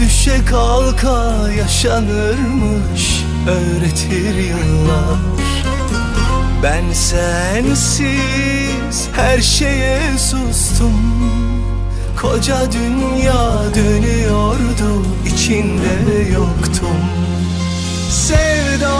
Düşe kalka yaşanırmış öğretir yıllar. Ben sensiz her şeye sustum. Koca dünya dönüyordu içinde yoktum. Sevdanı